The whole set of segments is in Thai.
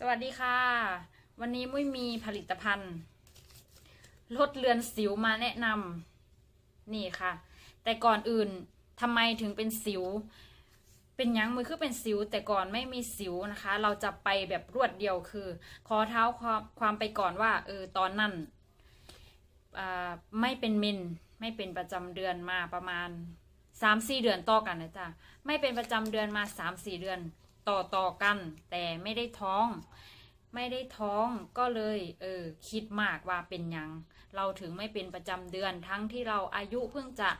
สวัสดีค่ะ วันนี้มุ้ยมีผลิตภัณฑ์ลดเลือนสิวมาแนะนำนี่ค่ะ แต่ก่อนอื่นทำไมถึงเป็นสิว เป็นยังมือคือเป็นสิว แต่ก่อนไม่มีสิวนะคะ เราจะไปแบบรวดเดียวคือ ขอเท้าความความไปก่อนว่าเออตอนนั้นไม่เป็นเมนไม่เป็นประจำเดือนมาประมาณสามสี่เดือนต่อกันนะจ๊ะไม่เป็นประจำเดือนมาสามสี่เดือน ต่อต่อกัน แต่ไม่ได้ท้อง ไม่ได้ท้องก็เลยเออคิดมากว่าเป็นยัง เราถึงไม่เป็นประจำเดือนทั้งที่เราอายุเพิ่งจะ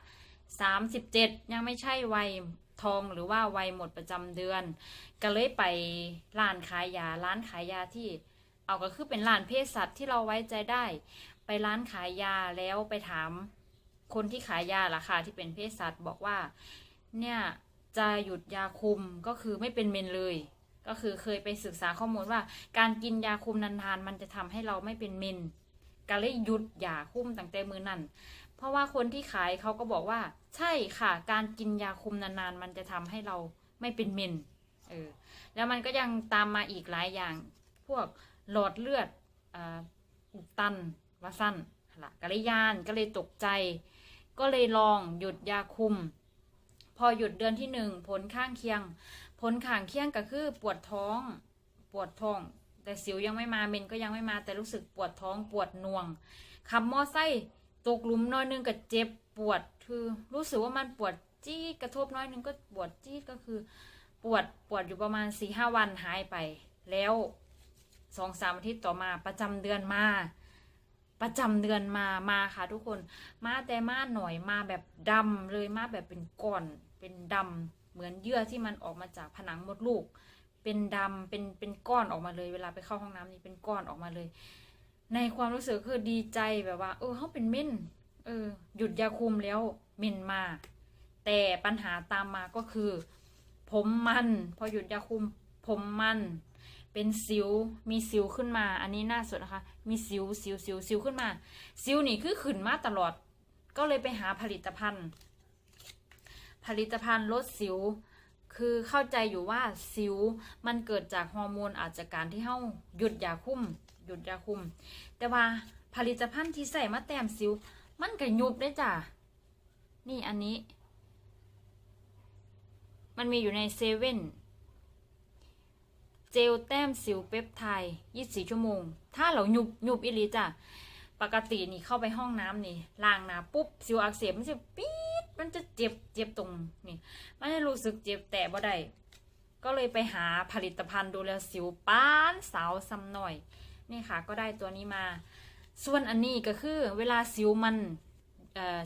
สามสิบเจ็ดยังไม่ใช่วัยทองหรือว่าวัยหมดประจำเดือน ก็เลยไปร้านขายยาร้านขายยาที่เอาก็คือเป็นร้านเภสัชที่เราไว้ใจได้ ไปร้านขายยาแล้วไปถามคนที่ขายยาล่ะค่ะที่เป็นเภสัชบอกว่า เนี่ย จะหยุดยาคุมก็คือไม่เป็นเมนเลย ก็คือเคยไปศึกษาข้อมูลว่า การกินยาคุมนานๆ มันจะทำให้เราไม่เป็นเมนก็เลยหยุดยาคุมตั้งแต่มือนั่นเพราะว่าคนที่ขายเขาก็บอกว่า ใช่ค่ะ การกินยาคุมนานๆ มันจะทำให้เราไม่เป็นเมนเออแล้วมันก็ยังตามมาอีกหลายอย่าง พวกหลอดเลือดอุดตันว่าสั้นละก็เลยยานก็เลยตกใจ ก็เลยลองหยุดยาคุม พอหยุดเดือนที่หนึ่งผลข้างเคียง ผลข้างเคียงก็คือปวดท้อง ปวดท้อง แต่สิวยังไม่มาเมนก็ยังไม่มาแต่รู้สึกปวดท้องปวดน่วงขับมอไซค์ตกหลุมน้อยนึงก็เจ็บปวดคือรู้สึกว่ามันปวดจี๊ดกระทบน้อยนึงก็ปวดจี๊ดก็คือ ปวดปวดอยู่ประมาณสี่ห้าวันหายไป แล้วสองสามอาทิตย์ต่อมาประจำเดือนมา ประจำเดือนมามาค่ะทุกคน มาแต่มาหน่อยมาแบบดำเลยมาแบบเป็นก้อน เป็นดำเหมือนเยื่อที่มันออกมาจากผนังมดลูก เป็นดำเป็นเป็นก้อนออกมาเลย เวลาไปเข้าห้องน้ำนี่เป็นก้อนออกมาเลย ในความรู้สึกคือดีใจแบบว่า เออเขาเป็นเม่นเออหยุดยาคุมแล้วเม่นมา แต่ปัญหาตามมาก็คือ ผมมันพอหยุดยาคุม ผมมันเป็นสิว มีสิวขึ้นมา อันนี้น่าสนนะคะ มีสิว สิว สิว สิวขึ้นมา สิวนี่คือขึ้นมาตลอด ก็เลยไปหาผลิตภัณฑ์ ผลิตภัณฑ์ลดสิว คือเข้าใจอยู่ว่าสิวมันเกิดจากฮอร์โมนอาจจะการที่เฮาหยุดยาคุมหยุดยาคุม แต่ว่าผลิตภัณฑ์ที่ใส่มาแต้มสิว มันก็ยุบได้จ้ะ นี่อันนี้ มันมีอยู่ในเซเว่นเจลแต้มสิวเปปไทด์24 ชั่วโมง ถ้าเราหยุบหยุบอีหลีจ้ะ ปกตินี่เข้าไปห้องน้ำนี่ล้างหน้าปุ๊บ สิวอักเสบมันจะปี๊ มันจะเจ็บเจ็บตรงนี่มันจะรู้สึกเจ็บแต่บ่ได้ก็เลยไปหาผลิตภัณฑ์ดูแลสิวป้านสาวซ้ำหน่อย นี่ค่ะก็ได้ตัวนี้มา ส่วนอันนี้ก็คือเวลาสิวมัน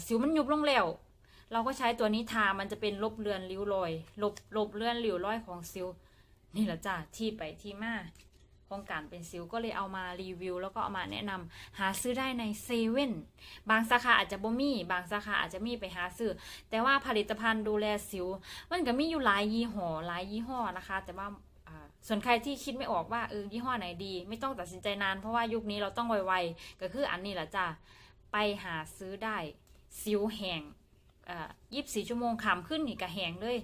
สิวมันยุบลงแล้วเราก็ใช้ตัวนี้ทา มันจะเป็นลบเลือนริ้วรอย ลบลบเลือนริ้วรอยของสิว นี่แหละจ้ะที่ไปที่มา ของการเป็นสิวก็เลยเอามารีวิว แล้วก็เอามาแนะนำหาซื้อได้ในเซเว่นบางสาขาอาจจะบ่มี บางสาขาอาจจะมีไปหาซื้อ แต่ว่าผลิตภัณฑ์ดูแลสิว มันก็มีอยู่หลายยี่ห้อหลายยี่ห้อนะคะ แต่ว่าส่วนใครที่คิดไม่ออกว่าเออยี่ห้อไหนดี ไม่ต้องตัดสินใจนานเพราะว่ายุคนี้เราต้องไวๆก็คืออันนี้แหละจ้ะไปหาซื้อได้สิวแห้ง ยี่สิบสี่ชั่วโมงขำขึ้นนี่ก็แหงเลย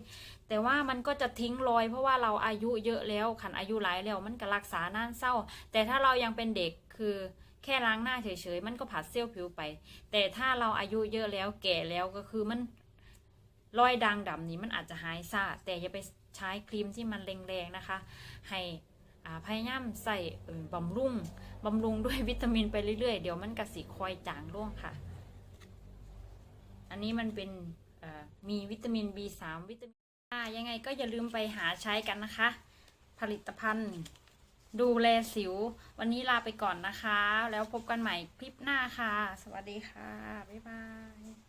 แต่ว่ามันก็จะทิ้งรอย เพราะว่าเราอายุเยอะแล้วขันอายุหลายแล้วมันก็รักษาน่านเศร้า แต่ถ้าเรายังเป็นเด็กคือแค่ล้างหน้าเฉยๆมันก็ผัดเซลล์ผิวไป แต่ถ้าเราอายุเยอะแล้วแก่แล้วก็คือมันรอยด่างดำนี้มันอาจจะหายซาแต่อย่าไปใช้ครีมที่มันแรงๆนะคะ ให้พยายามใส่บำรุงบำรุงด้วยวิตามินไปเรื่อยๆ เดี๋ยวมันกระสิคอยจางร่วงค่ะ อันนี้มันเป็นมีวิตามิน B3 วิตามินอ่ายังไงก็อย่าลืมไปหาใช้กันนะคะ ผลิตภัณฑ์ ดูแลสิว วันนี้ลาไปก่อนนะคะ แล้วพบกันใหม่คลิปหน้าค่ะ สวัสดีค่ะ บ๊ายบาย